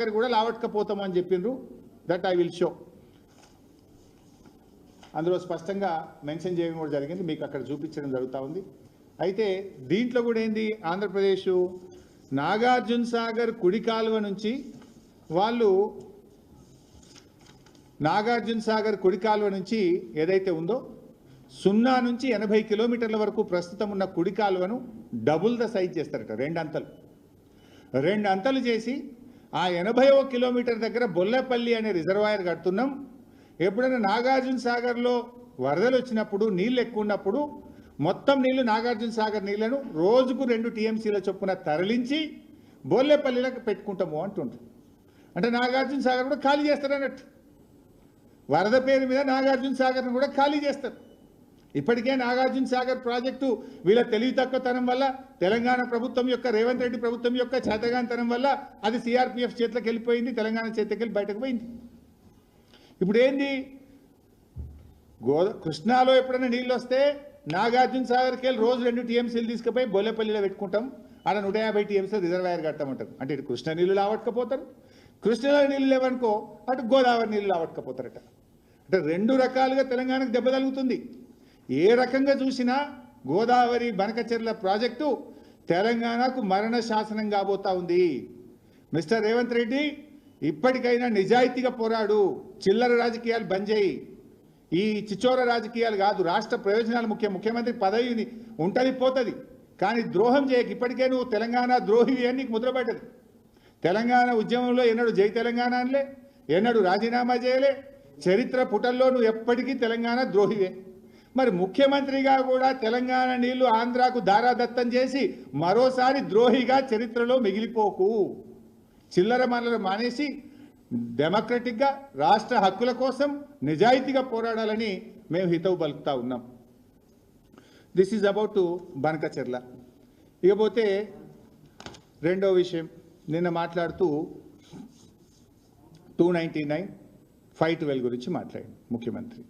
దగ్గర కూడా లావట్కపోతామని చెప్పిండ్రు. దట్ ఐ విల్ షో అందులో స్పష్టంగా మెన్షన్ చేయడం కూడా జరిగింది. మీకు అక్కడ చూపించడం జరుగుతూ ఉంది. అయితే దీంట్లో కూడా ఏంది? ఆంధ్రప్రదేశ్ నాగార్జున సాగర్ కుడి కాలువ నుంచి వాళ్ళు నాగార్జున సాగర్ కుడి కాలువ నుంచి ఏదైతే ఉందో సున్నా నుంచి ఎనభై కిలోమీటర్ల వరకు ప్రస్తుతం ఉన్న కుడి కాలువను డబుల్ ద సైజ్ చేస్తారట. రెండు అంతలు. రెండు అంతలు చేసి ఆ ఎనభైవ కిలోమీటర్ దగ్గర బొల్లపల్లి అనే రిజర్వాయర్ కడుతున్నాం. ఎప్పుడైనా నాగార్జున సాగర్లో వరదలు వచ్చినప్పుడు నీళ్ళు ఎక్కువ ఉన్నప్పుడు మొత్తం నీళ్ళు నాగార్జున సాగర్ నీళ్ళను రోజుకు రెండు టీఎంసీల చొప్పున తరలించి బోల్లెపల్లిలకు పెట్టుకుంటాము అంటుండ్రు. అంటే నాగార్జున సాగర్ కూడా ఖాళీ చేస్తారు అన్నట్టు. వరద పేరు మీద నాగార్జున సాగర్ను కూడా ఖాళీ చేస్తారు. ఇప్పటికే నాగార్జున సాగర్ ప్రాజెక్టు వీళ్ళ తెలివి తక్కువతనం వల్ల తెలంగాణ ప్రభుత్వం యొక్క రేవంత్ రెడ్డి ప్రభుత్వం యొక్క చేతగానితనం వల్ల అది సిఆర్పిఎఫ్ చేతిలోకి వెళ్ళిపోయింది తెలంగాణ చేతికి బయటకు పోయింది. ఇప్పుడు ఏంది? గోద కృష్ణాలో ఎప్పుడైనా నీళ్ళు వస్తే నాగార్జున సాగర్కి వెళ్ళి రోజు రెండు టీఎంసీలు తీసుకుపోయి బొల్లెపల్లిలో పెట్టుకుంటాం. ఆడ నూట యాభై టీఎంసీలు రిజర్వాయర్ కట్టమంటారు. అంటే ఇటు కృష్ణ నీళ్ళు లావట్టుకపోతారు కృష్ణలో నీళ్ళు లేవనుకో అటు గోదావరి నీళ్ళు లావట్టుకపోతారట అంటే రెండు రకాలుగా తెలంగాణకు దెబ్బ తగులుతుంది. ఏ రకంగా చూసినా గోదావరి బనకచెర్ల ప్రాజెక్టు తెలంగాణకు మరణ శాసనం కాబోతా ఉంది. మిస్టర్ రేవంత్ రెడ్డి ఇప్పటికైనా నిజాయితీగా పోరాడు. చిల్లర రాజకీయాలు బంద్ చేయి. ఈ చిచోర రాజకీయాలు కాదు రాష్ట్ర ప్రయోజనాలు ముఖ్య ముఖ్యమంత్రి పదవిని ఉంటుంది పోతుంది కానీ ద్రోహం చేయక. ఇప్పటికే నువ్వు తెలంగాణ ద్రోహి అని ముద్రపడ్డది తెలంగాణ ఉద్యమంలో ఎన్నడూ జై తెలంగాణ అనలే ఎన్నడూ రాజీనామా చేయలే. చరిత్ర పుటల్లో నువ్వు ఎప్పటికీ తెలంగాణ ద్రోహివే. మరి ముఖ్యమంత్రిగా కూడా తెలంగాణ నీళ్ళు ఆంధ్రాకు దారాదత్తం చేసి మరోసారి ద్రోహిగా చరిత్రలో మిగిలిపోకు. చిల్లర మనలు మానేసి డెమోక్రటిక్గా రాష్ట్ర హక్కుల కోసం నిజాయితీగా పోరాడాలని మేము హితవు పలుకుతా ఉన్నాం. This is about Banakacherla. ఇకపోతే రెండో విషయం నిన్న మాట్లాడుతూ two ninety nine five twelve గురించి మాట్లాడింది ముఖ్యమంత్రి.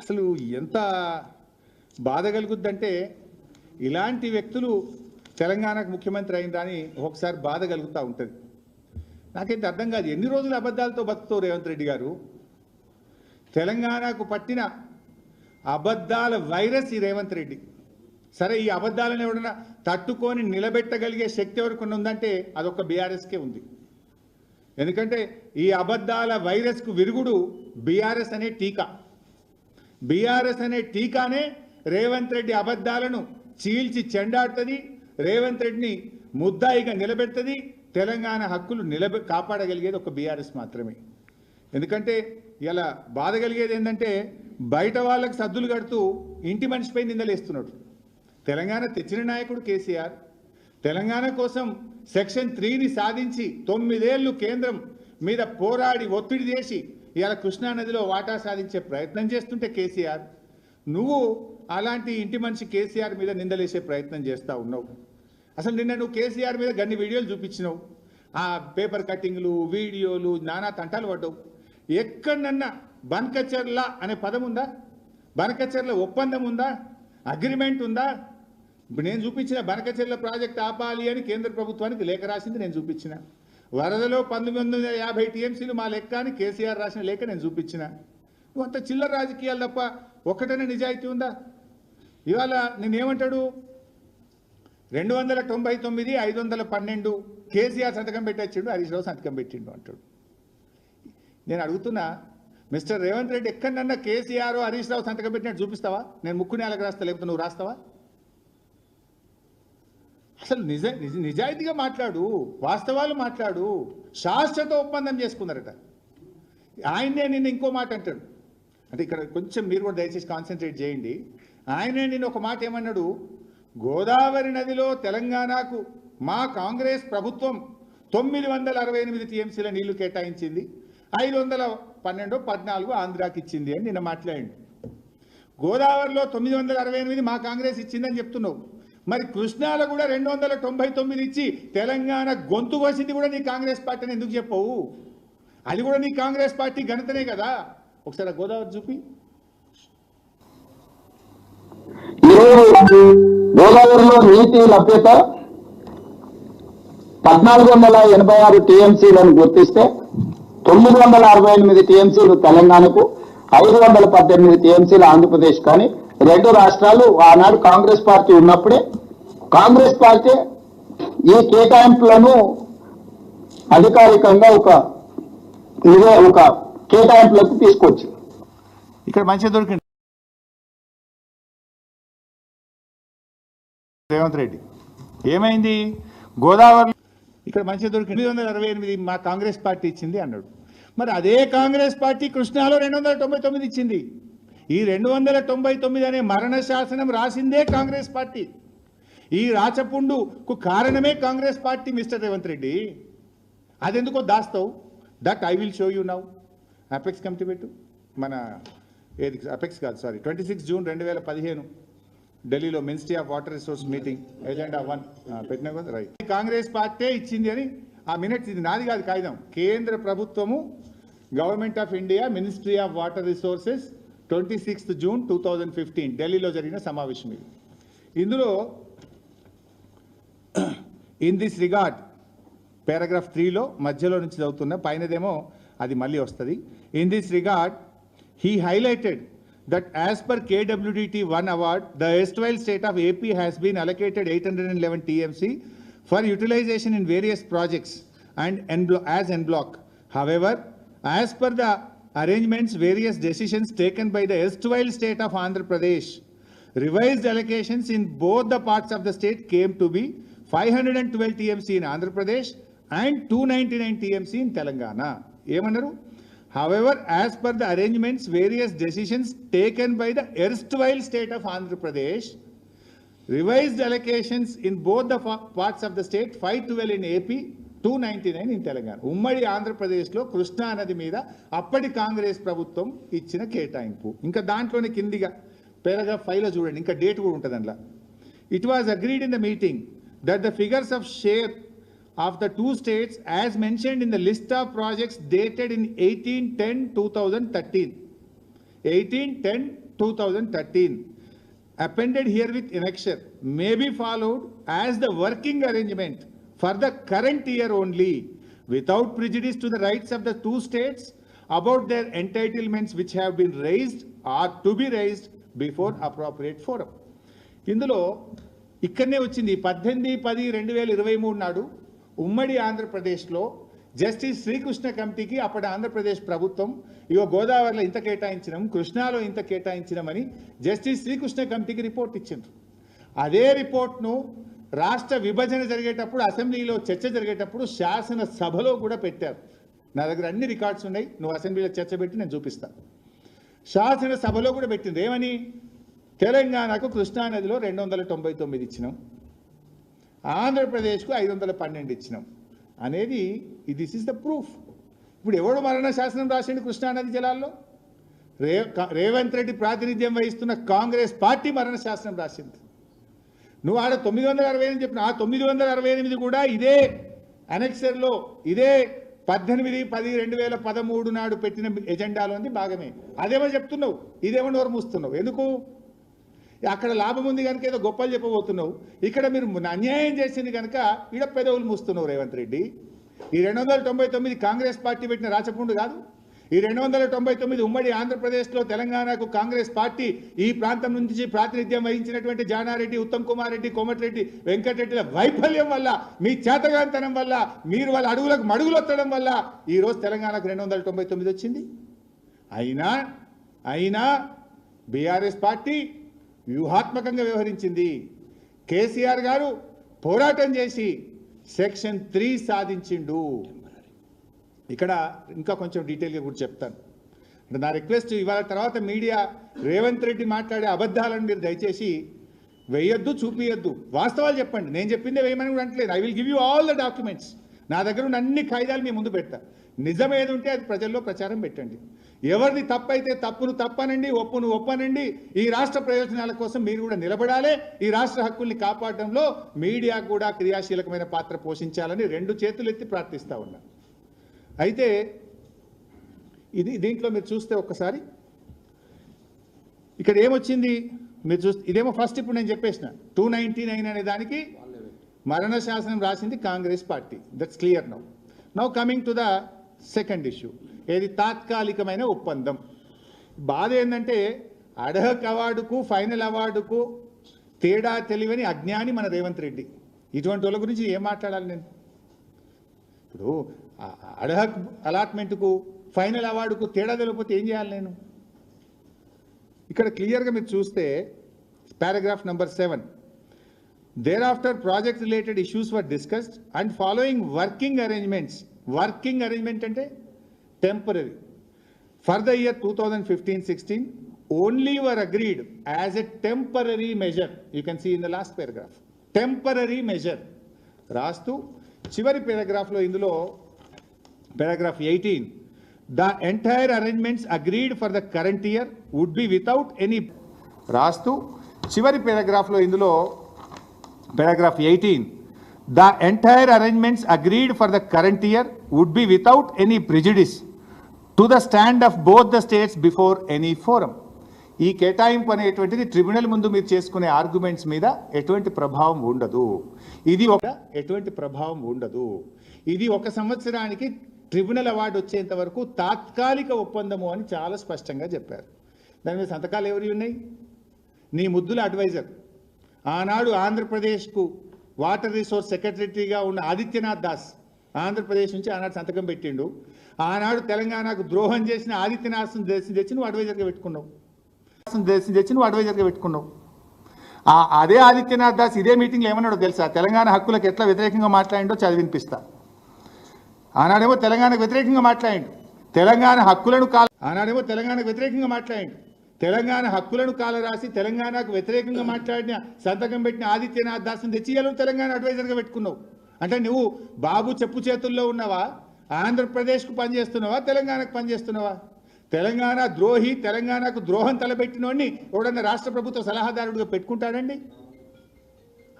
అసలు ఎంత బాధ కలుగుద్దంటే ఇలాంటి వ్యక్తులు తెలంగాణకు ముఖ్యమంత్రి అయిందా అని ఒకసారి బాధ కలుగుతూ ఉంటుంది. నాకైతే అర్థం కాదు. ఎన్ని రోజులు అబద్ధాలతో బతుకుతో రేవంత్ రెడ్డి గారు? తెలంగాణకు పట్టిన అబద్ధాల వైరస్ ఈ రేవంత్ రెడ్డి. సరే ఈ అబద్ధాలను ఎవడన్నా తట్టుకొని నిలబెట్టగలిగే శక్తి ఎవరికి ఉందంటే అదొక బీఆర్ఎస్కే ఉంది. ఎందుకంటే ఈ అబద్ధాల వైరస్కు విరుగుడు బీఆర్ఎస్ అనే టీకా. బీఆర్ఎస్ అనే టీకానే రేవంత్ రెడ్డి అబద్ధాలను చీల్చి చెండాడుతుంది. రేవంత్ రెడ్డిని ముద్దాయిగా నిలబెడుతుంది. తెలంగాణ హక్కులు నిలబె కాపాడగలిగేది ఒక బీఆర్ఎస్ మాత్రమే. ఎందుకంటే ఇలా బాధ కలిగేది ఏంటంటే బయట వాళ్ళకి సద్దులు కడుతూ ఇంటి మనిషిపై నిందలేస్తున్నాడు తెలంగాణ తెచ్చిన నాయకుడు కేసీఆర్. తెలంగాణ కోసం సెక్షన్ త్రీని సాధించి తొమ్మిదేళ్ళు కేంద్రం మీద పోరాడి ఒత్తిడి చేసి ఇవాళ కృష్ణానదిలో వాటా సాధించే ప్రయత్నం చేస్తుంటే కేసీఆర్ నువ్వు అలాంటి ఇంటి మనిషి కేసీఆర్ మీద నిందలేసే ప్రయత్నం చేస్తూ ఉన్నావు. అసలు నిన్న నువ్వు కేసీఆర్ మీద గన్ని వీడియోలు చూపించినావు. ఆ పేపర్ కట్టింగ్లు వీడియోలు నానా తంటాలు పడ్డావు. ఎక్కడన్నా బన్కచర్ల అనే పదం ఉందా? బనకచర్ల ఒప్పందం ఉందా? అగ్రిమెంట్ ఉందా? నేను చూపించిన బనకచర్ల ప్రాజెక్ట్ ఆపాలి అని కేంద్ర ప్రభుత్వానికి లేఖ రాసింది నేను చూపించిన. వరదలో పంతొమ్మిది వందల యాభై టీఎంసీలు మా లెక్క అని కేసీఆర్ రాసిన లేఖ నేను చూపించిన. నువ్వు అంత చిల్లర రాజకీయాలు తప్ప ఒక్కటనే నిజాయితీ ఉందా? ఇవాళ నేనేమంటాడు రెండు వందల తొంభై తొమ్మిది ఐదు వందల పన్నెండు కేసీఆర్ సంతకం పెట్టొచ్చిండు హరీష్ రావు సంతకం పెట్టిండు అంటాడు. నేను అడుగుతున్నా మిస్టర్ రేవంత్ రెడ్డి ఎక్కడన్నా కేసీఆర్ హరీష్ రావు సంతకం పెట్టినట్టు చూపిస్తావా? నేను ముక్కు నేలకు రాస్తా లేకపోతే నువ్వు రాస్తావా? అసలు నిజ నిజ నిజాయితీగా మాట్లాడు వాస్తవాలు మాట్లాడు శాశ్వత ఒప్పందం చేసుకున్నారట. ఆయనే నిన్న ఇంకో మాట అంటాడు. అంటే ఇక్కడ కొంచెం మీరు కూడా దయచేసి కాన్సన్ట్రేట్ చేయండి. ఆయనే నిన్న ఒక మాట ఏమన్నాడు? గోదావరి నదిలో తెలంగాణకు మా కాంగ్రెస్ ప్రభుత్వం తొమ్మిది వందల అరవై ఎనిమిది టీఎంసీల నీళ్ళు కేటాయించింది. ఐదు వందల పన్నెండు పద్నాలుగు ఆంధ్రాకి ఇచ్చింది అని నిన్న మాట్లాడండి. గోదావరిలో తొమ్మిది వందల అరవై ఎనిమిది మా కాంగ్రెస్ ఇచ్చిందని చెప్తున్నావు. మరి కృష్ణాలో కూడా రెండు వందల తొంభై తొమ్మిది ఇచ్చి తెలంగాణ గొంతు కోసింది కూడా నీ కాంగ్రెస్ పార్టీని ఎందుకు చెప్పవు? అది కూడా నీ కాంగ్రెస్ పార్టీ ఘనతనే కదా. ఒకసారి గోదావరి చూపి. గోదావరిలో నీటి లభ్యత పద్నాలుగు వందల ఎనభై ఆరు టీఎంసీలను గుర్తిస్తే తొమ్మిది వందల అరవై ఎనిమిది టీఎంసీలు తెలంగాణకు ఐదు వందల పద్దెనిమిది టీఎంసీలు ఆంధ్రప్రదేశ్ కానీ రెండు రాష్ట్రాలు ఆనాడు కాంగ్రెస్ పార్టీ ఉన్నప్పుడే కాంగ్రెస్ పార్టీ ఈ కేటాయింపులను అధికారికంగా ఒక ఇదే ఒక కేటాయింపులకు తీసుకొచ్చింది. ఇక్కడ మంచిగా దొరికింది. రేవంత్ రెడ్డి. ఏమైంది? గోదావరి ఇక్కడ మంచిగా దొరికింది. ఎనిమిది వందల అరవై ఎనిమిది మా కాంగ్రెస్ పార్టీ ఇచ్చింది అన్నాడు. మరి అదే కాంగ్రెస్ పార్టీ కృష్ణాలో రెండు వందల తొంభై తొమ్మిది ఇచ్చింది. ఈ రెండు వందల తొంభై తొమ్మిది అనే మరణ శాసనం రాసిందే కాంగ్రెస్ పార్టీ. ఈ రాచపుండుకు కారణమే Congress party mister Revanth Reddy. అదెందుకో దాస్తావు? That I will show you now apex committee పెట్టు. మన ఏది? అపెక్స్ కాదు సారీ ట్వంటీ సిక్స్ జూన్ రెండు వేల పదిహేను ఢిల్లీలో ministry of water resource meeting agenda one పెట్టినా కదా? రైట్ కాంగ్రెస్ పార్టీ ఇచ్చింది అని ఆ మినిట్స్ ఇది నాది కాదు కాగితం. కేంద్ర ప్రభుత్వము government of India ministry of water resources twenty sixth June two thousand fifteen ఢిల్లీలో జరిగిన సమావేశం ఇది. ఇందులో ఇన్ దిస్ రిగార్డ్ పారాగ్రాఫ్ త్రీలో మధ్యలో నుంచి చదువుతున్న పైనదేమో అది మళ్ళీ వస్తుంది. In this regard he highlighted that as per KWDT one award the erstwhile state of AP has been allocated eight hundred and eleven TMC for utilization in various projects and en as en bloc however as per the arrangements various decisions taken by the erstwhile state of Andhra Pradesh Revised allocations in both the parts of the state came to be 512 TMC in Andhra Pradesh and 299 TMC in Telangana. ఏమన్నారు However, as per the arrangements, various decisions taken by the erstwhile state of Andhra Pradesh, revised allocations in both the fa- parts of the state, 512 two ninety nine in Telangana. ఉమ్మడి ఆంధ్రప్రదేశ్లో కృష్ణా నది మీద అప్పటి కాంగ్రెస్ ప్రభుత్వం ఇచ్చిన కేటాయింపు. ఇంకా దాంట్లోనే కిందిగా పెరగ ఫైవ్లో చూడండి ఇంకా డేట్ కూడా ఉంటుంది అందులో. It was agreed in the meeting that the figures of share of the two states as mentioned in the list of projects dated in eighteen ten two thousand thirteen eighteen ten two thousand thirteen appended here with annexure may be followed as the working arrangement for the current year only without prejudice to the rights of the two states about their entitlements which have been raised or to be raised before appropriate forum. ఇందులో ఇక్కడనే వచ్చింది పద్దెనిమిది పది రెండు వేల ఇరవై మూడు నాడు ఉమ్మడి ఆంధ్రప్రదేశ్లో జస్టిస్ శ్రీకృష్ణ కమిటీకి అప్పటి ఆంధ్రప్రదేశ్ ప్రభుత్వం ఇగో గోదావరిలో ఇంత కేటాయించినాం కృష్ణాలో ఇంత కేటాయించినామని జస్టిస్ శ్రీకృష్ణ కమిటీకి రిపోర్ట్ ఇచ్చిండ్రు అదే రిపోర్ట్ను రాష్ట్ర విభజన జరిగేటప్పుడు అసెంబ్లీలో చర్చ జరిగేటప్పుడు శాసనసభలో కూడా పెట్టారు. నా దగ్గర అన్ని రికార్డ్స్ ఉన్నాయి. నువ్వు అసెంబ్లీలో చర్చ పెట్టి నేను చూపిస్తాను శాసన సభలో కూడా పెట్టింది. ఏమని? తెలంగాణకు కృష్ణానదిలో రెండు వందల తొంభై తొమ్మిది ఇచ్చినాం. ఆంధ్రప్రదేశ్కు ఐదు వందల పన్నెండు ఇచ్చినాం. అనేది దిస్ ఇస్ ద ప్రూఫ్ ఇప్పుడు ఎవడు మరణ శాసనం రాసిండు కృష్ణానది జలాల్లో? రే రేవంత్ రెడ్డి ప్రాతినిధ్యం వహిస్తున్న కాంగ్రెస్ పార్టీ మరణ శాసనం రాసింది. నువ్వు ఆడ తొమ్మిది వందల అరవై ఎనిమిది చెప్పిన ఆ తొమ్మిది వందల అరవై ఎనిమిది కూడా ఇదే అనెక్సర్లో ఇదే పద్దెనిమిది పది రెండు వేల పదమూడు నాడు పెట్టిన ఎజెండాలోని భాగమే. అదేమో చెప్తున్నావు. ఇదేమో నోరు మూస్తున్నావు. ఎందుకు? అక్కడ లాభం ఉంది కనుక ఏదో గొప్పలు చెప్పబోతున్నావు. ఇక్కడ మీరు అన్యాయం చేసింది కనుక ఈడ పెదవులు మూస్తున్నావు రేవంత్ రెడ్డి. ఈ రెండు వందల తొంభై తొమ్మిది కాంగ్రెస్ పార్టీ పెట్టిన రాచపుండు కాదు. ఈ రెండు వందల తొంభై తొమ్మిది ఉమ్మడి ఆంధ్రప్రదేశ్లో తెలంగాణకు కాంగ్రెస్ పార్టీ ఈ ప్రాంతం నుంచి ప్రాతినిధ్యం వహించినటువంటి జానారెడ్డి ఉత్తమ్ కుమార్ రెడ్డి కోమటిరెడ్డి వెంకటరెడ్డిల వైఫల్యం వల్ల మీ చేతగాంతనం వల్ల మీరు వాళ్ళ అడుగులకు మడుగులొత్తడం వల్ల ఈరోజు తెలంగాణకు రెండు వందల తొంభై తొమ్మిది వచ్చింది. అయినా అయినా బీఆర్ఎస్ పార్టీ వ్యూహాత్మకంగా వ్యవహరించింది. కేసీఆర్ గారు పోరాటం చేసి సెక్షన్ త్రీ సాధించిండు. ఇక్కడ ఇంకా కొంచెం డీటెయిల్గా కూడా చెప్తాను. అంటే నా రిక్వెస్ట్ ఇవాళ తర్వాత మీడియా రేవంత్ రెడ్డి మాట్లాడే అబద్ధాలను మీరు దయచేసి వేయొద్దు చూపియొద్దు. వాస్తవాలు చెప్పండి. నేను చెప్పిందే వేయమని కూడా అంటలేదు I will give you all the documents నా దగ్గర ఉన్న అన్ని కాయిదాలు మీ ముందు పెడతా. నిజం ఏది ఉంటే అది ప్రజల్లో ప్రచారం పెట్టండి. ఎవరిది తప్పైతే తప్పును తప్పనండి ఒప్పును ఒప్పనండి ఈ రాష్ట్ర ప్రయోజనాల కోసం మీరు కూడా నిలబడాలి. ఈ రాష్ట్ర హక్కుల్ని కాపాడడంలో మీడియా కూడా క్రియాశీలకమైన పాత్ర పోషించాలని రెండు చేతులు ఎత్తి ప్రార్థిస్తా ఉన్నా. అయితే ఇది దీంట్లో మీరు చూస్తే ఒక్కసారి. ఇక్కడ ఏమొచ్చింది? మీరు చూస్తే ఇదేమో ఫస్ట్ ఇప్పుడు నేను చెప్పేసిన. టూ నైంటీ నైన్ అనే దానికి మరణ శాసనం రాసింది Congress party. That's clear now now coming to the second issue ఏది? తాత్కాలికమైన ఒప్పందం. బాధ ఏంటంటే అడహక్ అవార్డుకు ఫైనల్ అవార్డుకు తేడా తెలివని అజ్ఞాని మన రేవంత్ రెడ్డి. ఇటువంటి వాళ్ళ గురించి ఏం మాట్లాడాలి నేను? ఇప్పుడు అడహక్ అలాట్మెంట్కు ఫైనల్ అవార్డుకు తేడా తెలియకపోతే ఏం చేయాలి నేను? ఇక్కడ క్లియర్గా మీరు చూస్తే paragraph number seven. Thereafter project related issues were discussed and following working arrangements working arrangement అంటే temporary for the year two thousand fifteen sixteen only were agreed as a temporary measure you can see in the last paragraph temporary measure రాస్తూ చివరి పారాగ్రాఫ్లో ఇందులో paragraph 18 the entire arrangements agreed for the current year would be without any రాస్తూ చివరి పారాగ్రాఫ్లో ఇందులో paragraph eighteen the entire arrangements agreed for the current year would be without any prejudice to the stand of both the states before any forum ఈ కేటాయింపు అనేటువంటిది tribunal ముందు మీరు చేసుకునే ఆర్గ్యుమెంట్స్ మీద ఎటువంటి ప్రభావం ఉండదు. ఇది ఒక ఎటువంటి ప్రభావం ఉండదు. ఇది ఒక సంవత్సరానికి ట్రిబ్యునల్ అవార్డు వచ్చేంత వరకు తాత్కాలిక ఒప్పందము అని చాలా స్పష్టంగా చెప్పారు. దాని మీద సంతకాలు ఎవరి ఉన్నాయి? నీ ముద్దుల అడ్వైజర్. ఆనాడు ఆంధ్రప్రదేశ్కు వాటర్ రిసోర్స్ సెక్రటరీగా ఉన్న ఆదిత్యనాథ్ దాస్ ఆంధ్రప్రదేశ్ నుంచి ఆనాడు సంతకం పెట్టిండు. ఆనాడు తెలంగాణకు ద్రోహం చేసిన ఆదిత్యనాథ్ దేశం తెచ్చి నువ్వు అడ్వైజర్గా పెట్టుకున్నావు. దేశం తెచ్చి నువ్వు అడ్వైజర్గా పెట్టుకున్నావు. అదే ఆదిత్యనాథ్ దాస్ ఇదే మీటింగ్లో ఏమన్నాడో తెలుసా? తెలంగాణ హక్కులకు ఎట్లా వ్యతిరేకంగా మాట్లాడిండో చదివినిపిస్తా. ఆనాడేమో తెలంగాణకు వ్యతిరేకంగా మాట్లాడండి. తెలంగాణ హక్కులను కాల ఆనాడేమో తెలంగాణకు వ్యతిరేకంగా మాట్లాడండి. తెలంగాణ హక్కులను కాలరాసి తెలంగాణకు వ్యతిరేకంగా మాట్లాడిన సంతకం పెట్టిన ఆదిత్యనాథ్ దాసుని తెచ్చి తెలంగాణ అడ్వైజర్గా పెట్టుకున్నావు. అంటే నువ్వు బాబు చెప్పు చేతుల్లో ఉన్నావా? ఆంధ్రప్రదేశ్కు పనిచేస్తున్నావా తెలంగాణకు పనిచేస్తున్నావా తెలంగాణ ద్రోహి తెలంగాణకు ద్రోహం తలబెట్టినోడిని ఎవడన్నా రాష్ట్ర ప్రభుత్వ సలహాదారుడిగా పెట్టుకుంటాడండి?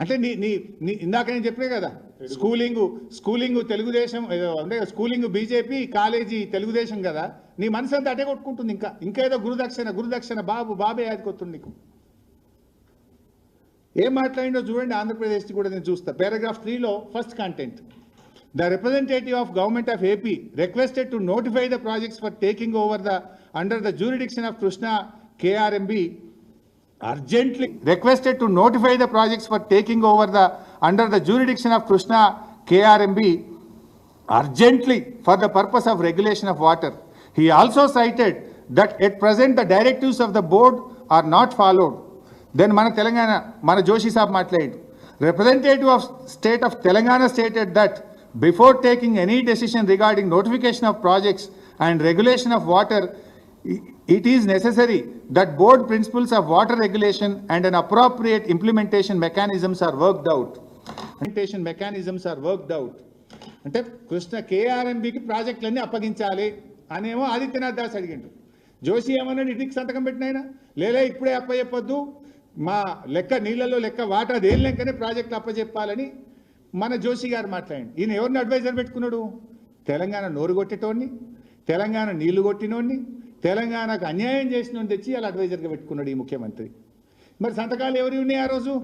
అంటే నీ నీ నీ ఇందాక నేను చెప్పినా కదా స్కూలింగ్ స్కూలింగ్ తెలుగుదేశం ఏదో అంటే స్కూలింగ్ బీజేపీ కాలేజీ తెలుగుదేశం కదా. నీ మనసు అంతా అటే కొట్టుకుంటుంది ఇంకా. ఇంకా ఏదో గురుదక్షిణ గురుదక్షిణ బాబు బాబే ఆదికొస్తుంది నీకు. ఏం మాట్లాడిండో చూడండి ఆంధ్రప్రదేశ్ కూడా నేను చూస్తా. పారాగ్రాఫ్ త్రీలో first content the representative of government of AP requested to notify the projects for taking over the under the jurisdiction of Krishna KRMB urgently requested to notify the projects for taking over the, under the jurisdiction of Krishna KRMB urgently for the purpose of regulation of water. He also cited that at present the directives of the board are not followed. Then మన telangana మన joshi సాబ్ మాట్లాడు representative of state of telangana stated that before taking any decision regarding notification of projects and regulation of water it is necessary that board principles of water regulation and an appropriate implementation mechanisms are worked out. Implementation mechanisms are worked out అంటే కృష్ణ కేఆర్ఎంబికి ప్రాజెక్టులన్నీ అప్పగించాలి అనేమో ఆదిత్యనాథ్ దాస్ అడిగిండు. జోషి ఏమన్నాడు ఇంటికి సంతకం పెట్టినాయన లేలే ఇప్పుడే అప్పచెప్పొద్దు మా లెక్క నీళ్ళలో లెక్క వాటర్ దేని లెక్కనే ప్రాజెక్టులు అప్పచెప్పాలని మన జోషి గారు మాట్లాడండి. ఈయన ఎవరిని అడ్వైజర్ పెట్టుకున్నాడు? తెలంగాణ నోరు కొట్టేటోడిని తెలంగాణ నీళ్ళు కొట్టినోడిని తెలంగాణకు అన్యాయం చేసినోడిని తెచ్చి అలా అడ్వైజర్గా పెట్టుకున్నాడు ఈ ముఖ్యమంత్రి. మరి సంతకాలు ఎవరి ఉన్నాయి ఆ రోజు?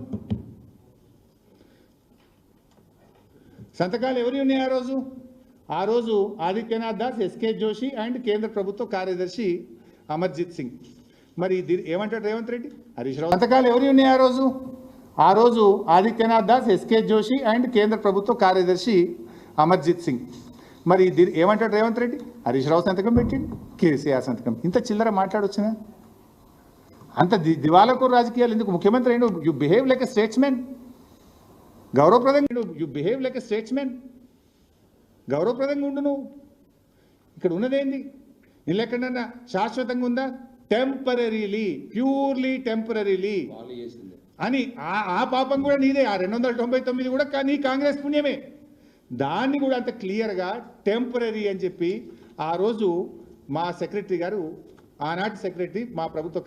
సంతకాలు ఎవరి ఉన్నాయి ఆ రోజు? ఆ రోజు ఆదిత్యనాథ్ దాస్ ఎస్కే జోషి అండ్ కేంద్ర ప్రభుత్వ కార్యదర్శి అమర్జిత్ సింగ్. మరి ఇది ఏమంటాడు రేవంత్ రెడ్డి? హరీష్ రావు. సంతకాలు ఎవరి ఉన్నాయి ఆ రోజు? ఆ రోజు ఆదిత్యనాథ్ దాస్ ఎస్కే జోషి అండ్ కేంద్ర ప్రభుత్వ కార్యదర్శి అమర్జిత్ సింగ్. మరి ఇది ఏమంటాడు రేవంత్ రెడ్డి? హరీష్ రావు సంతకం పెట్టిండు. కేసీఆర్ సంతకం. ఇంత చిల్లర మాట్లాడొచ్చునా? అంత ది దివాలకు రాజకీయాలు ఎందుకు? ముఖ్యమంత్రి అయిన you behave like a statesmen. గౌరవప్రదంగా you behave like a statesmen గౌరవప్రదంగా ఉండు నువ్వు. ఇక్కడ ఉన్నదేంది? నీళ్ళు ఎక్కడన్నా శాశ్వతంగా ఉందా? టెంపరీలీ ప్యూర్లీ టెంపరీలీ అని ఆ పాపం కూడా నీదే. ఆ రెండు వందల తొంభై తొమ్మిది కూడా కా- నీ కాంగ్రెస్ పుణ్యమే. దాన్ని కూడా అంత క్లియర్గా టెంపరీ అని చెప్పి ఆ రోజు మా సెక్రటరీ గారు ఆనాటి సెక్రటరీ మా ప్రభుత్వ